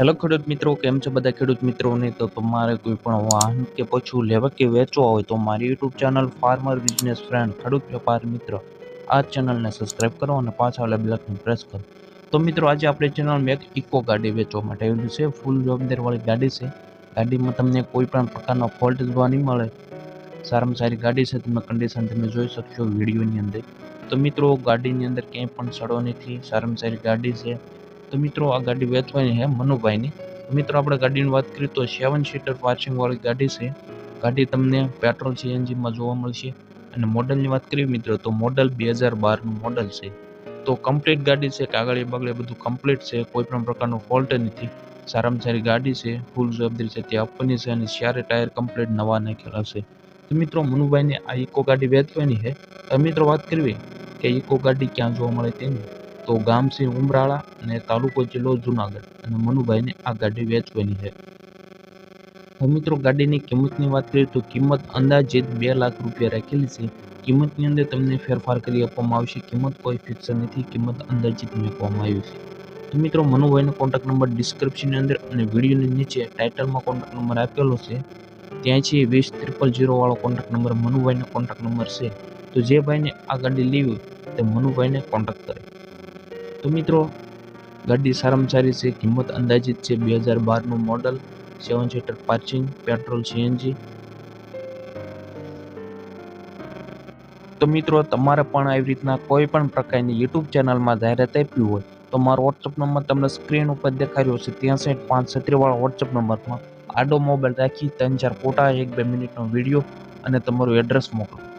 Hello ખેડૂત મિત્રો, કેમ છે બધા ખેડૂત મિત્રોને? તો તમારે કોઈ પણ વાહન કે પશુ લેવા કે વેચવા હોય તો મારી YouTube channel farmer business friend ખેડૂત વેપાર મિત્ર આ ચેનલને સબસ્ક્રાઇબ કરો અને પાછા વાળા બેલકને પ્રેસ કરો. તો મિત્રો, આજે આપણે ચેનલમાં એક ઇકો ગાડી વેચવા માટે આવેલી છે. ફૂલ જવાબદારીવાળી ગાડી છે. ગાડીમાં તમને કોઈ પણ પ્રકારનો ફોલ્ટ જોવા નહીં મળે. સારામાં સારી ગાડી છે, તમે કન્ડિશન તમે જોઈ શકશો વિડીયોની અંદર. તો મિત્રો, ગાડીની અંદર ક્યાંય પણ સડો નથી. સારામાં સારી ગાડી છે. તો મિત્રો આ ગાડી વેચવાની છે મનુભાઈની. મિત્રો આપણે ગાડીની વાત કરીએ તો સેવન સીટર પાર્કિંગવાળી ગાડી છે. ગાડી તમને પેટ્રોલ સીએનજીમાં જોવા મળશે. અને મોડલની વાત કરીએ મિત્રો તો મોડલ બે હજાર બારનું મોડલ છે. તો કમ્પ્લીટ ગાડી છે કાગળે બગડે બધું કમ્પ્લીટ છે, કોઈ પણ પ્રકારનો ફોલ્ટ નથી. સારામાં સારી ગાડી છે ફૂલ જવાબદારી છે તે આપવાની છે અને ચારે ટાયર કમ્પ્લીટ નવા નાખેલા છે. તો મિત્રો મનુભાઈને આ ઇકો ગાડી વેચવાની છે. મિત્રો વાત કરવી કે ઇકો ગાડી ક્યાં જોવા મળે તેની. તો ગામ છે ઉમરાળા અને તાલુકો જિલ્લો જુનાગઢ અને મનુભાઈને આ ગાડી વેચવાની છે. મિત્રો, ગાડીની કિંમતની વાત કરીએ તો કિંમત અંદાજિત બે લાખ રૂપિયા રાખેલી છે. કિંમતની અંદર તમને ફેરફાર કરી આપવામાં આવશે. કિંમત કોઈ ફિક્સ નથી. કિંમત અંદાજિત મૂકવામાં આવી છે. તો મિત્રો, મનુભાઈનો કોન્ટેક્ટ નંબર ડિસ્ક્રિપ્શનની અંદર અને વિડીયોની નીચે ટાઇટલમાં કોન્ટેક્ટ નંબર આપેલો છે. ત્યાં છે વીસ ત્રિપલ જીરોવાળો કોન્ટેક્ટ નંબર મનુભાઈનો કોન્ટેક્ટ નંબર છે. તો જે ભાઈને આ ગાડી લેવી તે મનુભાઈને કોન્ટેક્ટ કરે. તો મિત્રો, ગાડી સારામાં સારી છે, કિંમત અંદાજિત છે બે હજાર બારનું model seven seater parking petrol CNG તો મિત્રો, તમારે પણ આવી રીતના કોઈ પણ પ્રકારની યુટ્યુબ ચેનલમાં જાહેરાત આપી હોય, તો મારો વોટ્સઅપ નંબર તમને સ્ક્રીન ઉપર દેખાડ્યો છે ત્યાં સાઠ પાંચ છત્રીવાળા વોટ્સઅપ નંબરમાં. આડો મોબાઈલ રાખી ત્રણ ચાર ફોટા, એક બે મિનિટનો વીડિયો અને તમારું એડ્રેસ મોકલો.